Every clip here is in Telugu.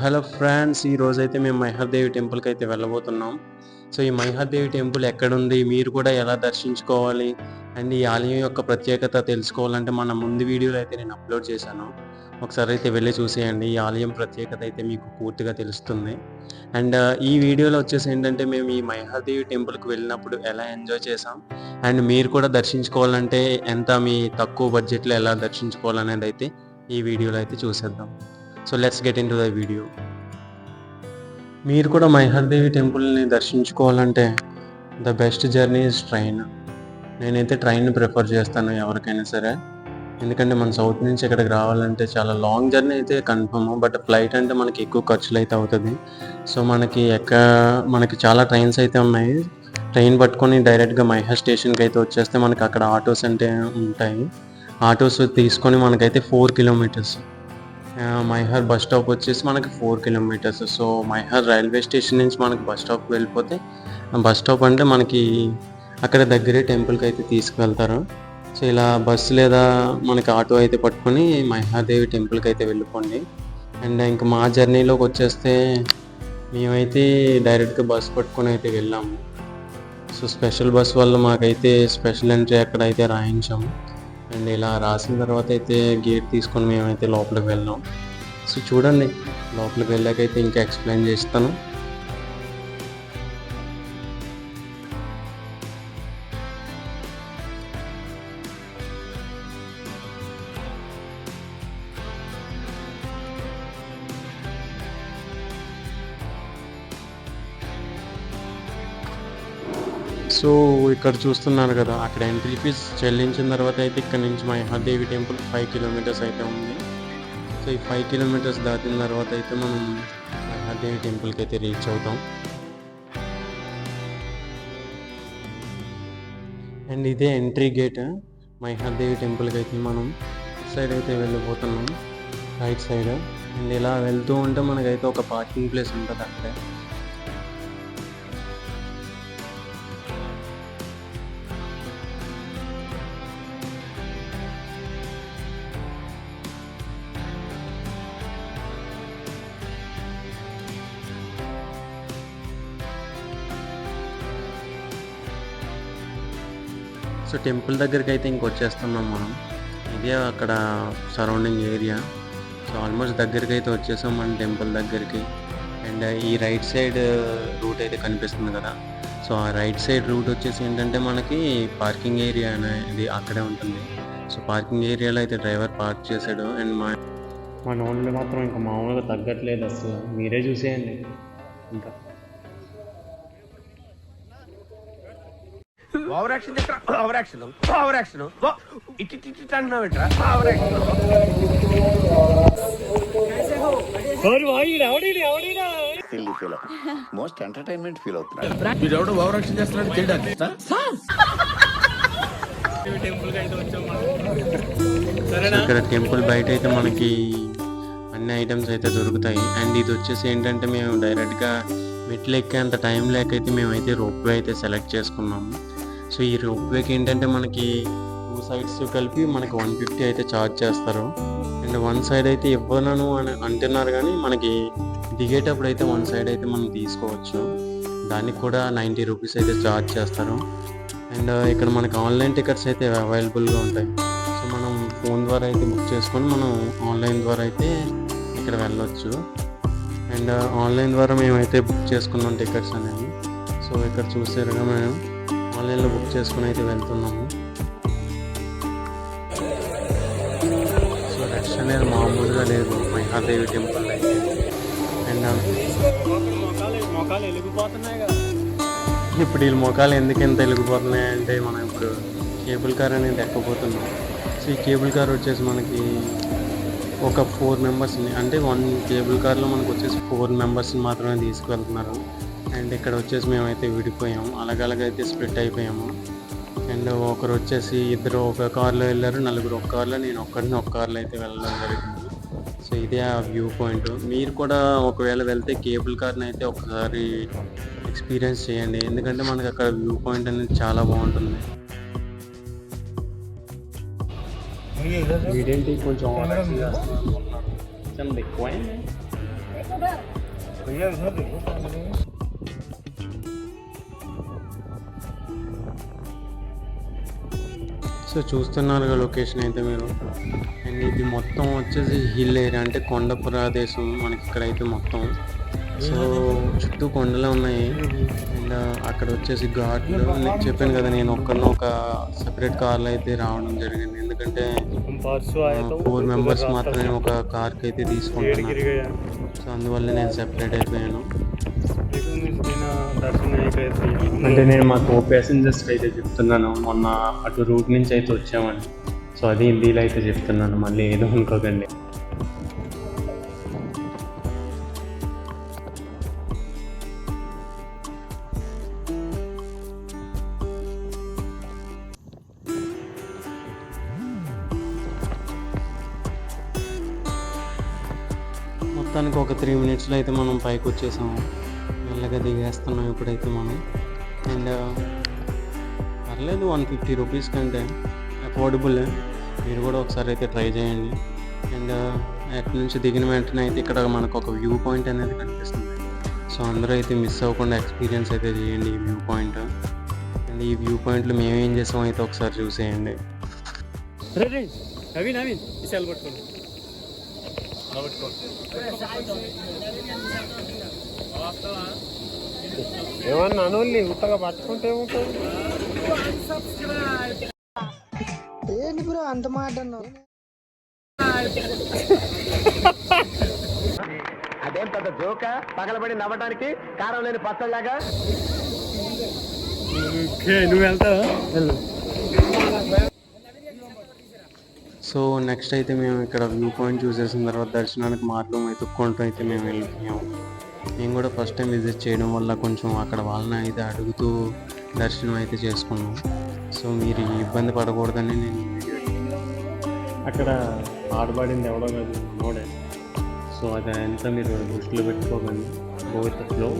హలో ఫ్రెండ్స్ ఈ రోజు అయితే మేము మైహర్దేవి టెంపుల్కి అయితే వెళ్ళబోతున్నాం. సో ఈ మైహర్దేవి టెంపుల్ ఎక్కడుంది మీరు కూడా ఎలా దర్శించుకోవాలి అండ్ ఈ ఆలయం యొక్క ప్రత్యేకత తెలుసుకోవాలంటే మన ముందు వీడియోలో అయితే నేను అప్లోడ్ చేశాను. ఒకసారి అయితే వెళ్ళి చూసేయండి ఈ ఆలయం ప్రత్యేకత అయితే మీకు పూర్తిగా తెలుస్తుంది. అండ్ ఈ వీడియోలో వచ్చేసి ఏంటంటే మేము ఈ మైహాదేవి టెంపుల్కి వెళ్ళినప్పుడు ఎలా ఎంజాయ్ చేసాం అండ్ మీరు కూడా దర్శించుకోవాలంటే ఎంత మీ తక్కువ బడ్జెట్లో ఎలా దర్శించుకోవాలనేది అయితే ఈ వీడియోలో అయితే చూసేద్దాం. So let's get into the video మీరు కూడా మైహర్దేవి టెంపుల్ని దర్శించుకోవాలంటే the best journey is train నేనైతే ట్రైన్ ప్రిఫర్ చేస్తాను ఎవరికైనా సరే. ఎందుకంటే మన సౌత్ నుంచి ఇక్కడికి రావాలంటే చాలా లాంగ్ జర్నీ అయితే కన్ఫర్మ్ బట్ ఫ్లైట్ అంటే మనకి ఎక్కువ ఖర్చులు అయితే అవుతుంది. సో మనకి ఎక్క మనకి చాలా ట్రైన్స్ అయితే ఉన్నాయి. ట్రైన్ పట్టుకొని డైరెక్ట్గా మైహర్ స్టేషన్కి అయితే వచ్చేస్తే మనకి అక్కడ ఆటోస్ అంటే ఉంటాయి. ఆటోస్ తీసుకొని మనకైతే four kilometres Maihar bus stop వచ్చేసి మనకి four kilometres so Maihar railway station నుంచి మనకి బస్ స్టాప్కి వెళ్ళిపోతే బస్ స్టాప్ అంటే మనకి అక్కడ దగ్గరే టెంపుల్కి అయితే తీసుకువెళ్తారు. సో ఇలా బస్సు లేదా మనకి ఆటో అయితే పట్టుకొని మైహాదేవి టెంపుల్కి అయితే వెళ్ళిపోండి. అండ్ ఇంకా మా జర్నీలోకి వచ్చేస్తే మేమైతే డైరెక్ట్గా బస్ పట్టుకొని అయితే వెళ్ళాము. సో స్పెషల్ బస్ వల్ల మాకైతే స్పెషల్ ఎంట్రీ అక్కడ అయితే రాయించాము. అండ్ ఇలా రాసిన తర్వాత అయితే గేట్ తీసుకొని మేమైతే లోపలికి వెళ్ళాం. సో చూడండి లోపలికి వెళ్ళాకైతే ఇంకా ఎక్స్ప్లెయిన్ చేస్తాను. ఇక్కడ చూస్తున్నారు కదా అక్కడ ఎంట్రీ ఫీజ్ చెల్లించిన తర్వాత అయితే ఇక్కడ నుంచి మహాదేవి టెంపుల్ ఫైవ్ కిలోమీటర్స్ అయితే ఉంది. సో ఈ ఫైవ్ కిలోమీటర్స్ దాటిన తర్వాత అయితే మనం మహాదేవి టెంపుల్కి అయితే రీచ్ అవుతాం. అండ్ ఇదే ఎంట్రీ గేట్ మహాదేవి టెంపుల్కి అయితే మనం సైడ్ అయితే వెళ్ళిపోతున్నాం రైట్ సైడ్ అండ్ ఇలా వెళ్తూ ఉంటే మనకైతే ఒక పార్కింగ్ ప్లేస్ ఉంటుంది అక్కడే. సో టెంపుల్ దగ్గరికి అయితే ఇంకొచ్చేస్తున్నాం మనం. ఇదే అక్కడ సరౌండింగ్ ఏరియా. సో ఆల్మోస్ట్ దగ్గరికి అయితే వచ్చేసాం మన టెంపుల్ దగ్గరికి. అండ్ ఈ రైట్ సైడ్ రూట్ అయితే కనిపిస్తుంది కదా. సో ఆ రైట్ సైడ్ రూట్ వచ్చేసి ఏంటంటే మనకి పార్కింగ్ ఏరియా అనేది అక్కడే ఉంటుంది. సో పార్కింగ్ ఏరియాలో అయితే డ్రైవర్ పార్క్ చేశాడు. అండ్ మా మా నోళ్ళు మాత్రం ఇంకా మామూలుగా తగ్గట్లేదు అసలు. మీరే చూసేయండి. ఇంకా ఓవర్ యాక్షన్ దగ్గర ఓవర్ యాక్షన్ ఓవర్ యాక్షన్ ఇటు ఇటు ఇటు అంటున్నావు ఏంట్రా? Over action silly feel most entertainment feel అవుతున్నాడు మీరు ఎవడో ఓవర్ యాక్షన్ చేస్తున్నాడు చేయడానికి ఇక్కడ టెంపుల్ బయట అయితే మనకి అన్ని ఐటమ్స్ అయితే దొరుకుతాయి. అండ్ ఇది వచ్చేసి ఏంటంటే మేము డైరెక్ట్గా మెట్లు ఎక్కేంత టైం లేకైతే మేమైతే రోప్వే అయితే సెలెక్ట్ చేసుకున్నాము. సో ఈ రోప్వేకి ఏంటంటే మనకి టూ సైడ్స్ కలిపి మనకి వన్ ఫిఫ్టీ అయితే ఛార్జ్ చేస్తారు. అండ్ వన్ సైడ్ అయితే ఇవ్వనను అని అంటున్నారు కానీ మనకి దిగేటప్పుడు అయితే వన్ సైడ్ అయితే మనం తీసుకోవచ్చు. దానికి కూడా నైంటీ రూపీస్ అయితే ఛార్జ్ చేస్తారు. అండ్ ఇక్కడ మనకి ఆన్లైన్ టికెట్స్ అయితే అవైలబుల్గా ఉంటాయి. సో మనం ఫోన్ ద్వారా అయితే బుక్ చేసుకొని మనం ఆన్లైన్ ద్వారా అయితే ఇక్కడ వెళ్ళొచ్చు. అండ్ ఆన్లైన్ ద్వారా మేమైతే బుక్ చేసుకున్నాం టికెట్స్ అనేవి. సో ఇక్కడ చూసారుగా మేము ఆన్లైన్లో బుక్ చేసుకుని అయితే వెళ్తున్నాము. సో రష్ అనేది మామూలుగా లేదు. మహాదేవి టెంపుల్ అయితే. అండ్ ఇప్పుడు వీళ్ళ మొఖాలు ఎందుకు ఎంత వెలిగిపోతున్నాయి అంటే మనం ఇప్పుడు కేబుల్ కార్ అనేది ఎక్కబోతున్నాం. సో ఈ కేబుల్ కార్ వచ్చేసి మనకి ఒక ఫోర్ మెంబర్స్ని అంటే వన్ కేబుల్ కార్లో మనకు వచ్చేసి ఫోర్ మెంబర్స్ని మాత్రమే తీసుకువెళ్తున్నారు. అండ్ ఇక్కడ వచ్చేసి మేమైతే విడిపోయాము. అలాగలాగైతే స్ప్లిట్ అయిపోయాము. అండ్ ఒకరు వచ్చేసి ఇద్దరు ఒక కార్లో వెళ్ళారు. నలుగురు ఒక కార్లో నేను ఒక్కడిని ఒక కార్లో అయితే వెళ్ళడం జరిగింది. సో ఇదే ఆ వ్యూ పాయింట్. మీరు కూడా ఒకవేళ వెళ్తే కేబుల్ కార్ని అయితే ఒకసారి ఎక్స్పీరియన్స్ చేయండి. ఎందుకంటే మనకి అక్కడ వ్యూ పాయింట్ అనేది చాలా బాగుంటుంది. వీడేంటి కొంచెం కొంచెం ఎక్కువ సో చూస్తున్నారు లొకేషన్ అయితే మీరు. అండ్ ఇది మొత్తం వచ్చేసి హిల్ ఏరియా అంటే కొండ ప్రదేశం మనకి ఇక్కడైతే మొత్తం. సో చుట్టూ కొండలు ఉన్నాయి. అండ్ అక్కడ వచ్చేసి ఘాట్లు. నేను చెప్పాను కదా నేను ఒక్కరిని ఒక సెపరేట్ కార్లో అయితే రావడం జరిగింది. ఎందుకంటే ఫోర్ మెంబర్స్ మాత్రమే ఒక కార్కి అయితే తీసుకుంటున్నాను సో అందువల్ల నేను సెపరేట్ అయిపోయాను. అంటే నేను మా కో ప్యాసింజర్స్కి అయితే చెప్తున్నాను. మొన్న అటు రూట్ నుంచి అయితే వచ్చామని సో అది హిందీలో అయితే చెప్తున్నాను. మళ్ళీ ఏదో అనుకోకండి. మొత్తానికి ఒక త్రీ మినిట్స్లో అయితే మనం పైకి వచ్చేసాము. మెల్లగా దిగేస్తున్నాం ఇప్పుడైతే మనం. అండ్ పర్లేదు వన్ ఫిఫ్టీ రూపీస్ కంటే అఫోర్డబుల్ మీరు కూడా ఒకసారి అయితే ట్రై చేయండి. అండ్ అటు నుంచి దిగిన వెంటనే అయితే ఇక్కడ మనకు ఒక వ్యూ పాయింట్ అనేది కనిపిస్తుంది. సో అందరూ అయితే మిస్ అవ్వకుండా ఎక్స్పీరియన్స్ అయితే చేయండి ఈ వ్యూ పాయింట్. అండ్ ఈ వ్యూ పాయింట్లో మేము ఏం చేసాం అయితే ఒకసారి చూసేయండి. నవీన్ నవీన్ విశాల్ పట్టుకోండి. ఏమన్నా అనోళ్ళి ఉత్తగా పట్టుకుంటే ఏంటి బ్రో అంత మాట అదేం పెద్ద జోక? పగలబడి నవ్వడానికి కారం లేని పచ్చళ్ళగా ఓకే నువ్వు వెళ్తావా? వెళ్ళు. సో నెక్స్ట్ అయితే మేము ఇక్కడ వ్యూ పాయింట్ చూసేసిన తర్వాత దర్శనానికి మార్గం వెతుక్కుంటూ అయితే మేము వెళ్ళిపోయాము మేము కూడా ఫస్ట్ టైం విజిట్ చేయడం వల్ల కొంచెం అక్కడ వాళ్ళని అయితే అడుగుతూ దర్శనం అయితే చేసుకున్నాం. సో మీరు ఇబ్బంది పడకూడదని నేను అక్కడ ఆడబడింది ఎవడో కాదు నోడే సో అది అంతా మీరు దృష్టిలో పెట్టుకోకండి. భవిష్యత్తులో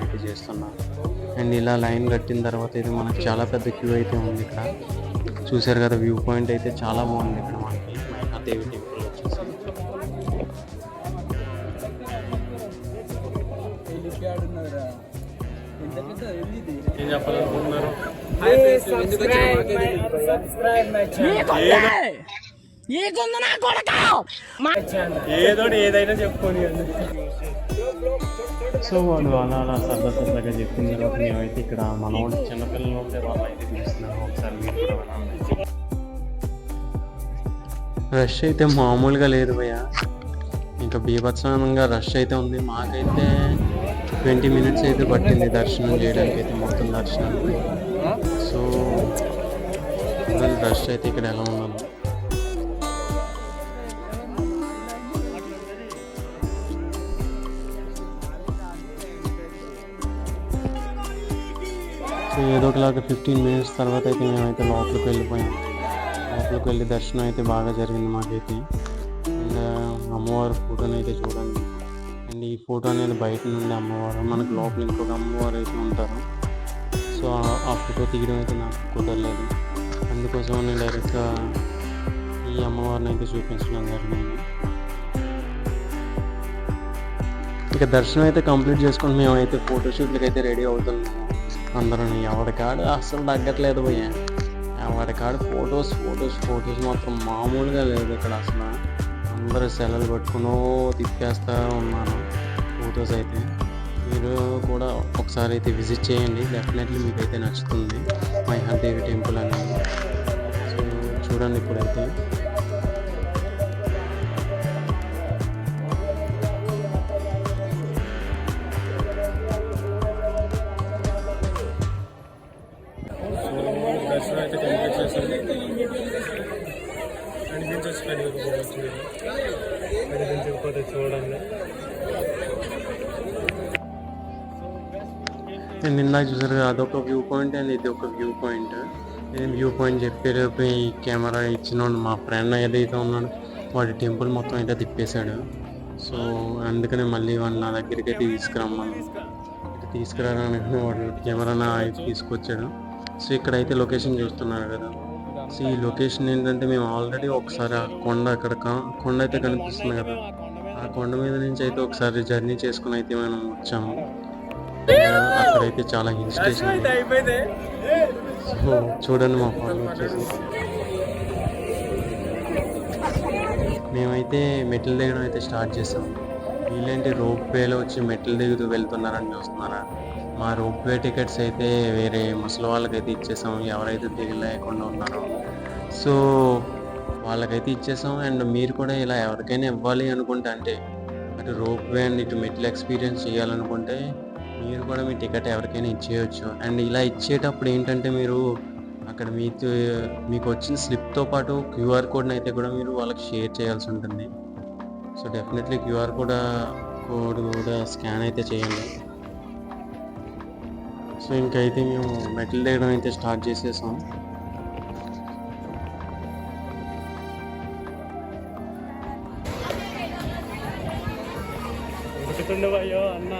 అయితే చేస్తున్నాను అండ్ ఇలా లైన్ కట్టిన తర్వాత అయితే మనకు చాలా పెద్ద క్యూ అయితే ఉంది ఇక్కడ. చూశారు కదా వ్యూ పాయింట్ అయితే చాలా బాగుంది ఇక్కడ మనకి. మైనాదేవి టెంపుల్ వచ్చేసి. ఏం చెప్పాలనుకుంటున్నారు ఏదో ఏదైనా చెప్పుకొని సో వాళ్ళు అలా అలా సరదా సరదాగా చెప్పిన తర్వాత మేమైతే ఇక్కడ మనోడు చిన్నపిల్లలు ఉంటే వాళ్ళు అయితే పిలుస్తున్నాము. ఒకసారి మీరు కూడా రష్ అయితే మామూలుగా లేదు భయ్య. ఇంకా బీభత్సంగా రష్ అయితే ఉంది. మాకైతే ట్వంటీ మినిట్స్ అయితే పట్టింది దర్శనం చేయడానికి అయితే మొత్తం దర్శనం సో రష్ అయితే ఇక్కడ ఎలా ఉన్నాను సో ఏదో ఒకలాగా ఫిఫ్టీన్ మినిట్స్ తర్వాత అయితే మేమైతే లోపలికి వెళ్ళిపోయాం. లోపలికి వెళ్ళి దర్శనం అయితే బాగా జరిగింది మాకైతే. అండ్ అమ్మవారి ఫోటోని అయితే చూడండి. అండ్ ఈ ఫోటో అనేది బయట నుండి అమ్మవారు మనకు లోపల ఇంకొక అమ్మవారు అయితే ఉంటారు. సో ఆ- ఫోటో తీయడం అయితే నాకు కుదరలేదు. అందుకోసం నేను డైరెక్ట్గా ఈ అమ్మవారిని అయితే చూపించడం జరిగింది. ఇక దర్శనం అయితే కంప్లీట్ చేసుకొని మేమైతే ఫోటోషూట్లకి అయితే రెడీ అవుతున్నాం. అందరం ఎవరికాడు అస్సలు తగ్గట్లేదు పోయా ఎవరికాడు ఫొటోస్ ఫొటోస్ ఫొటోస్ మాత్రం మామూలుగా లేదు ఇక్కడ అసలు. అందరూ సెలవులు పట్టుకునో తిప్పేస్తూ ఉన్నారు ఫొటోస్ అయితే. మీరు కూడా ఒకసారి అయితే విజిట్ చేయండి. డెఫినెట్లీ మీకు అయితే నచ్చుతుంది. మైహాదేవి టెంపుల్ అనేది. సో చూడండి ఇప్పుడైతే. నేను ఇందాక చూసారు అదొక వ్యూ పాయింట్ అండ్ ఇది ఒక వ్యూ పాయింట్ నేను వ్యూ పాయింట్ చెప్పేలోపు ఈ కెమెరా ఇచ్చినోడు మా ఫ్రెండ్ ఏదైతే ఉన్నాడు వాడి టెంపుల్ మొత్తం అయితే తిప్పేశాడు. సో అందుకనే మళ్ళీ వాడు నా దగ్గరికి అయితే తీసుకురమ్మను తీసుకురావడానికి వాడు కెమెరా నా అయితే తీసుకొచ్చాడు. సో ఇక్కడైతే లొకేషన్ చూస్తున్నారు కదా. సో ఈ లొకేషన్ ఏంటంటే మేము ఆల్రెడీ ఒకసారి ఆ కొండ అక్కడ కొండ అయితే కనిపిస్తుంది కదా. ఆ కొండ మీద నుంచి అయితే ఒకసారి జర్నీ చేసుకుని అయితే మనం వచ్చాము. అక్కడైతే చాలా హిల్ స్టేషన్ సో చూడండి మా ఫాలో వచ్చేసి. మేమైతే మెట్లు దిగడం అయితే స్టార్ట్ చేసాం. వీళ్ళేంటి రోప్ వేలో వచ్చి మెట్లు దిగుతూ వెళ్తున్నారని చూస్తున్నారా? మా రోప్ వే టికెట్స్ అయితే వేరే ముసలి వాళ్ళకైతే ఇచ్చేసాం. ఎవరైతే దిగలేకుండా ఉన్నారో. సో వాళ్ళకైతే ఇచ్చేసాం. అండ్ మీరు కూడా ఇలా ఎవరికైనా ఇవ్వాలి అనుకుంటే అంటే అటు రోప్ వే అండ్ ఇటు మెట్లు ఎక్స్పీరియన్స్ చేయాలనుకుంటే మీరు కూడా మీ టికెట్ ఎవరికైనా ఇచ్చేయచ్చు. అండ్ ఇలా ఇచ్చేటప్పుడు ఏంటంటే మీరు అక్కడ మీతో మీకు వచ్చిన స్లిప్తో పాటు క్యూఆర్ కోడ్ని అయితే కూడా మీరు వాళ్ళకి షేర్ చేయాల్సి ఉంటుంది. So definitely QR code code కూడా స్కాన్ అయితే చేయండి. సో ఇంకైతే మేము మెటల్ దిగడం అయితే స్టార్ట్ చేసేసాం. ఉడుకుతుండవయ్యో అన్న.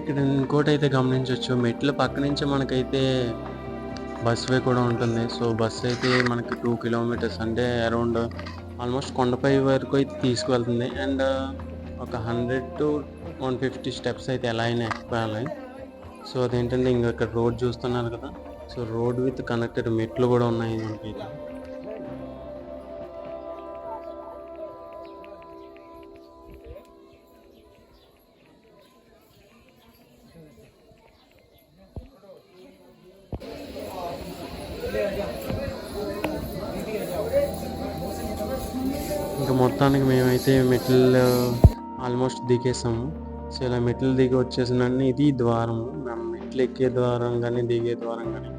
ఇక్కడ ఇంకోటి అయితే గమనించవచ్చు. మెట్ల పక్క నుంచి మనకైతే బస్ వే కూడా ఉంటుంది. సో బస్ అయితే మనకి టూ కిలోమీటర్స్ అంటే అరౌండ్ ఆల్మోస్ట్ కొండపై వరకు అయితే తీసుకువెళ్తుంది. అండ్ ఒక hundred to one fifty steps అయితే ఎలా అయినా ఎక్కాలి. సో అదేంటంటే ఇంకా ఇక్కడ రోడ్ చూస్తున్నారు కదా. సో రోడ్ విత్ కనెక్టెడ్ మెట్లు కూడా ఉన్నాయి మనకి మొత్తానికి మేమైతే మెట్లు ఆల్మోస్ట్ దిగేసాము. సో ఇలా మెట్లు దిగి వచ్చేసినాన్ని ఇది ద్వారము. మనం మెట్లు ఎక్కే ద్వారం కానీ దిగే ద్వారం కానీ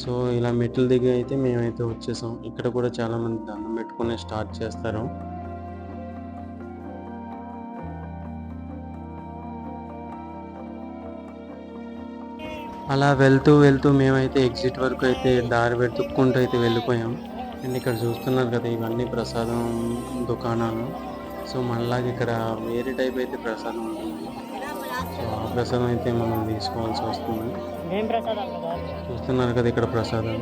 సో ఇలా మెట్లు దిగి అయితే మేమైతే వచ్చేసాం ఇక్కడ కూడా చాలా మంది దండం పెట్టుకునే స్టార్ట్ చేస్తారు. అలా వెళ్తూ వెళ్తూ మేమైతే ఎగ్జిట్ వరకు అయితే దారి వెతుక్కుంటూ అయితే వెళ్ళిపోయాం. అండ్ ఇక్కడ చూస్తున్నారు కదా ఇవన్నీ ప్రసాదం దుకాణాలు. సో మళ్ళాగా ఇక్కడ వేరే టైప్ అయితే ప్రసాదం ఉంటుంది. సో ఆ ప్రసాదం అయితే మనం తీసుకోవాల్సి వస్తుంది. చూస్తున్నారు కదా ఇక్కడ ప్రసాదం.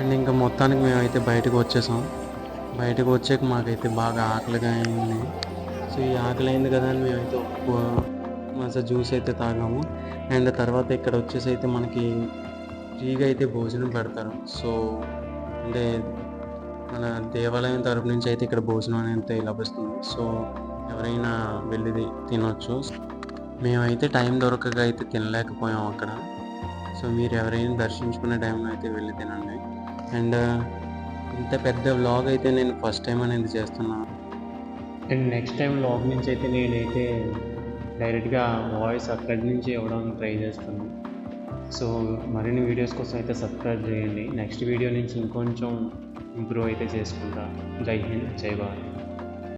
అండ్ ఇంకా మొత్తానికి మేమైతే బయటకు వచ్చేసాం. బయటకు వచ్చాక మాకైతే బాగా ఆకలిగా అయింది. సో ఈ ఆకలి అయింది కదా అని మేమైతే ఒక జ్యూస్ అయితే తాగాము. అండ్ తర్వాత ఇక్కడ వచ్చేసి అయితే మనకి ఫ్రీగా అయితే భోజనం పెడతారు. సో అంటే మన దేవాలయం తరపు నుంచి అయితే ఇక్కడ భోజనం అనేది లభిస్తుంది. సో ఎవరైనా వెళ్ళి తినొచ్చు. మేమైతే టైం దొరకక అయితే తినలేకపోయాం అక్కడ. సో మీరు ఎవరైనా దర్శించుకునే టైంలో అయితే వెళ్ళి తినండి. అండ్ ఇంత పెద్ద వ్లాగ్ అయితే నేను ఫస్ట్ టైం అనేది చేస్తున్నాను. అండ్ నెక్స్ట్ టైం లోపల నుంచి అయితే నేనైతే డైరెక్ట్గా వాయిస్ అక్కడి నుంచి ఇవ్వడానికి ట్రై చేస్తాను. సో మరిన్ని వీడియోస్ కోసం అయితే సబ్స్క్రైబ్ చేయండి. నెక్స్ట్ వీడియో నుంచి ఇంకొంచెం ఇంప్రూవ్ అయితే చేసుకుంటా. జై హింద్ జై భారత్.